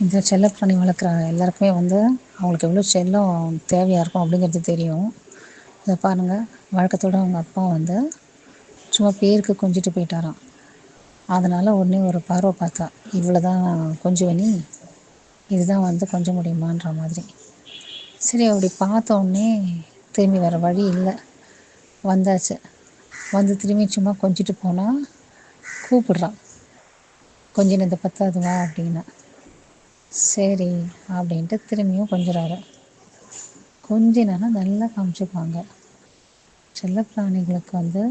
இந்த செல்லப்பிராணி வளர்க்குற எல்லாருக்குமே வந்து அவங்களுக்கு எவ்வளோ செல்லம் தேவையாக இருக்கும் அப்படிங்கிறது தெரியும். இதை பாருங்கள் வழக்கத்தோடு அவங்க அப்பா வந்து சும்மா பேருக்கு கொஞ்சிட்டு போயிட்டாராம். அதனால் உடனே ஒரு பார்வை பார்த்தா இவ்வளோ தான் கொஞ்சுவனி இதுதான் வந்து கொஞ்சம் முடியுமான்ற மாதிரி. சரி அப்படி பார்த்த உடனே திரும்பி வேறு வழி இல்லை. வந்தாச்சு. வந்து திரும்பி சும்மா கொஞ்சிட்டு போனால் கூப்பிடுறான். கொஞ்சினது பத்தாதுவா அப்படின்னா. சரி அப்படின்ட்டு திரும்பியும் கொஞ்சுறாரு. கொஞ்சினா நல்லா காமிச்சுக்குவாங்க. செல்லப்பிராணிகளுக்கு வந்து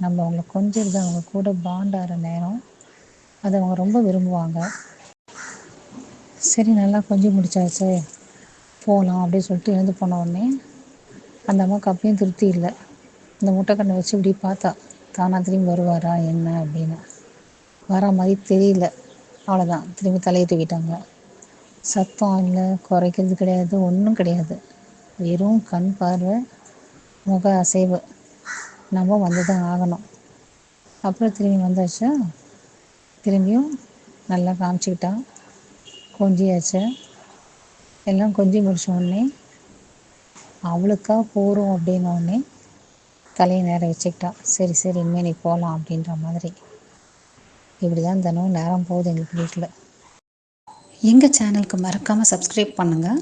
நம்ம அவங்கள கொஞ்சிறது அவங்க கூட பாண்டாகிற நேரம் அதை அவங்க ரொம்ப விரும்புவாங்க. சரி நல்லா கொஞ்சி முடிச்சாச்சு போகலாம் அப்படின்னு சொல்லிட்டு எழுந்து போன உடனே அந்த அம்மாவுக்கு அப்பயும் திருப்தி இல்லை. இந்த முட்டைக்கண்ணை வச்சு இப்படி பார்த்தா தானாக திரும்பி வருவாரா என்ன அப்படின்னு. வர மாதிரி தெரியல. அவ்வளோதான் திரும்பி தலையிட்டு விட்டாங்க சத்தம் இல்லை குறைக்கிறது கிடையாது ஒன்றும் கிடையாது. வெறும் கண் பார்வை முக அசைவு. நம்ம வந்து தான் ஆகணும். அப்புறம் திரும்பி வந்தாச்சா? திரும்பியும் நல்லா காமிச்சிக்கிட்டான். கொஞ்சியாச்சு? எல்லாம் கொஞ்சி முடிச்ச உடனே அவளுக்கா போகிறோம் அப்படின்னோடனே தலையை நேரம் வச்சுக்கிட்டா சரி சரி இனிமேல் நீ போகலாம் அப்படின்ற மாதிரி. இப்படி தான் தினம் நேரம் போகுது எங்களுக்கு வீட்டில் எங்கள் சேனலுக்கு மறக்காமல் சப்ஸ்கிரைப் பண்ணுங்கள்